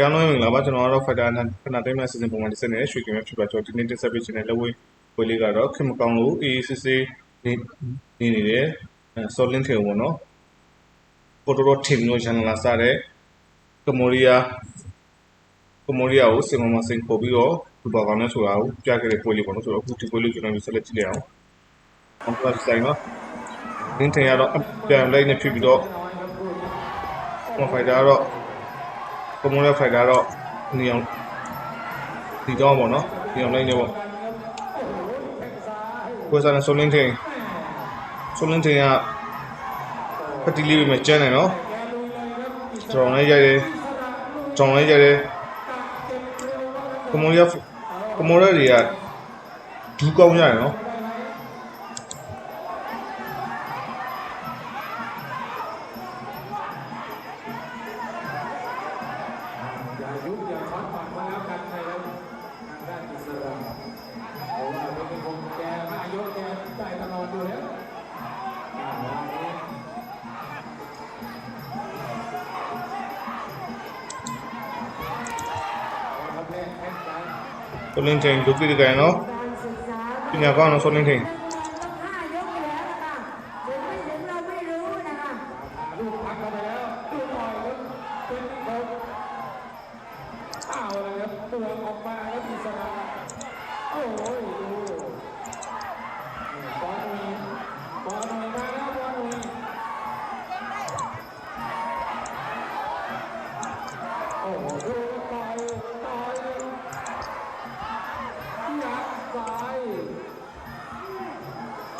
ကြောင်းလုံးမင်္ဂလာပါကျွန်တော်ကတော့ fighter နဲ့ခဏတိုင်းမဲ့ season ပုံမှန်တစ်စက်နဲ့ရွှေကင်မဲ့ဖြစ်ပါကျွန်တော်ဒီနေ့တင်ဆက်ပေးခြင်းတဲ့လက်ဝဲပွဲလေးကတော့ခင်မကောင်းလို့ AACC နေနေနေတဲ့ solid ထေပေါ့နော်ပေါ်တော် team လို့ရန်လာစားတဲ့ကမော်ရီးယားကမော်ရီးယားကိုစင်မမစင်ပို့ပြီးတော့ဘူပါကောင်းနဲ့ဆိုတာကိုပြခဲ့တဲ့ပွဲလေးပေါ့နော်ဆိုတော့အခုဒီပွဲလေးကျွန်တော်ဆက်လက်ကြည့်လိုက်အောင်အောင်ပလတ်ဆိုင်နော်နင်းထင်ရတော့ပြန်လိုက်နေဖြစ်ပြီးတော့ fighter ကတော့ ကမွန်ရဲ့ fighter တော့နေအောင်ဒီတော့ပေါ့နော်ဒီအောင်လိုက်နေပေါ့ကိုယ်စားနဲ့ဆိုလင်းထင်းဆိုလင်းထင်းကဖက်တီလေးပဲမကျန်းနေနော်ကျွန်တော်လည်းရိုက်တယ်ကျွန်တော်လည်းရိုက်တယ်ကမွန်ရဲ့ကမွန်ရဲ့တွေကဒူးကောင်းရတယ်နော် சொல்லுங்க செய்யும் துக்கி இருக்காயனோ பின்ன அக்கா சொல்லுங்க செய்யும் ยกไปแล้วนะคะหรือไม่ถึงเราไม่รู้นะคะ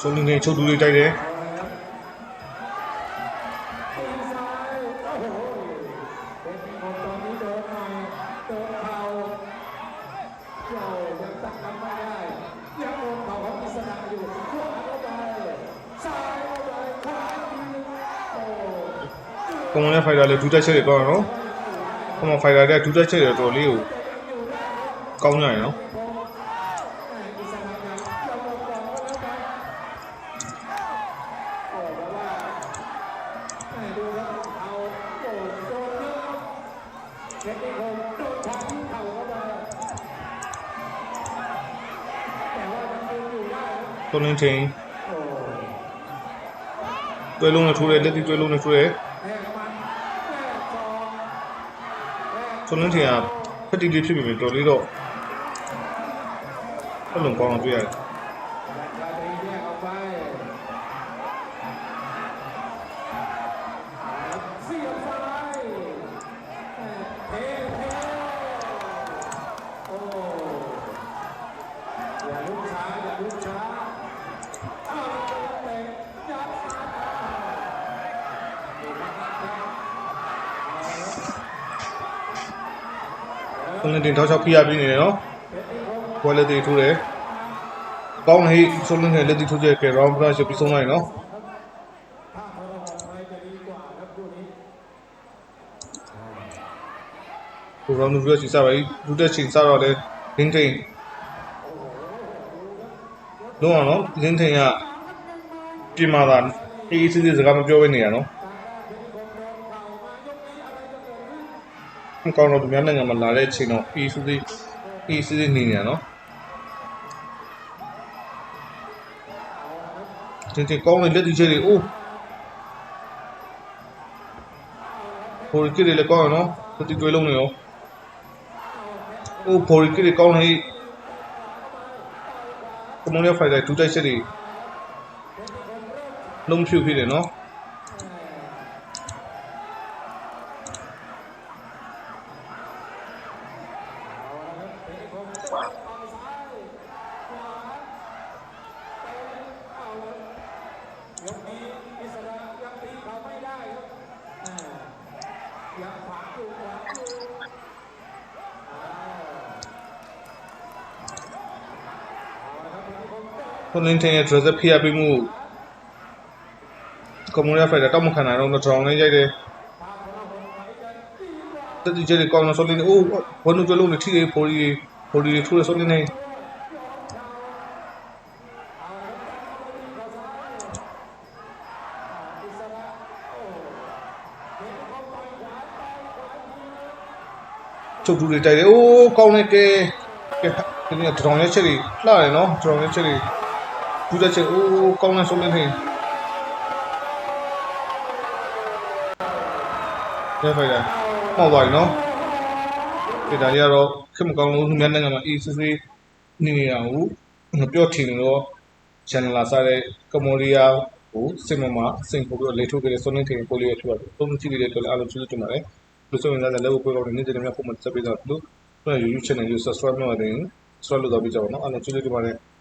ဆုံးနေချုပ်တူလေးတိုက်တယ်ကွန်မန်ဖိုင်တာလည်းဒူးတက်ချက်တွေကောင်းတယ်နော်ကွန်မန်ဖိုင်တာကဒူးတက်ချက်တွေတော်တော်လေးကိုကောင်းကြတယ်နော် ချက်တိကိုဓာတ်ပြီးထောင်တော့တာကိုလင်းချင်းတွဲလုံးနဲ့ထိုးတယ်လက်တိတွဲလုံးနဲ့ထိုးတယ်ကိုလင်းချင်းကဖက်တီလေးဖြစ်ပြီတော်လေးတော့ဖက်လုံးကောင်းအောင်တွေ့ရတယ် သွင်းလင်းတင်ထောက်ချောက်ဖိရပြီးနေတယ်နော်ဘွယ်လက်တီထိုးတယ်ကောင်းဟိဆိုလင်းနဲ့လက်တီထိုးကြကဲရောင်းပရရှပြီးဆုံးလိုက်နော်ိုရောင်းလူပြောချင်စားပါကြီးလူတက်ချင်စားတော့လဲလင်းထိန်လုံးအောင်နော်လင်းထိန်ကပြင်မာတာအေးအေးဆေးဆေးစကားမပြောဘဲနေရနော် ကောင်းတော့သူများနိုင်ငံမှာလာတဲ့အချိန်တော့အေးဆေးဆေးအေးဆေးဆေးနေနေရနော်တင်တင်ကောင်းတဲ့လက်တီချက်တွေအိုးဟိုကိတွေလည်းကောင်းရနော်လက်တီတွေလုံးနေရောအိုးဖိုရီကိတွေကောင်းနေကမွန်ရဖိုင်တာဒူတိုက်ချက်တွေလုံးဖြူဖြစ်တယ်နော် ဖွင့်လင်းထင်းရဲ့ dress ဖိအားပေးမှုကွန်မူနီယာဖိုင်တာတောက်မခံနိုင်တော့ဒရောင်းလေးရိုက်တယ်တတိကျတဲ့ကောင်လာဆိုလင်းအိုးဘွန်းတို့လုံးနဲ့ထိတယ်ဖိုလီဖိုလီထိုးရဆိုလင်းနေချုပ်တူတွေတိုက်တယ်အိုးကောင်းနေကဲကဲဒီနေ့ဒရောင်းရဲ့ချက်တွေလှတယ်နော်ဒရောင်းရဲ့ချက်တွေ ဘူးတဲ့ချက်အိုးကောင်းတယ်ဆုံးနေတယ်ကဲဖိုင်လာဟောပါနော်ဒီဒါလေးကတော့ခင်မကောင်းလို့မြန်မာနိုင်ငံမှာအေးစစ်စစ်နေနေရဘူးငပြောထင်လို့ channel လာစားတဲ့ကမ္ဘောဒီးယားကိုစင်မမှာစင်ပို့ပြီးလေထုတ်ခဲ့တဲ့စွန်နေတင်ပို့လေးရဖြစ်ပါတယ်။သုံးကြည့်နေတဲ့အတွက်အားလုံးကျေးဇူးတင်ပါတယ်။လို့ဆိုရင်လည်းလည်းကိုပြောတော့နေတဲ့များပုံမှန်စပ်ပေးတာလို့ဆိုရင် YouTube channel ကို subscribe လုပ်ရတယ် subscribe လုပ်တော့ပြီးကြပါတော့အားလုံးကျေးဇူးတင်ပါတယ်။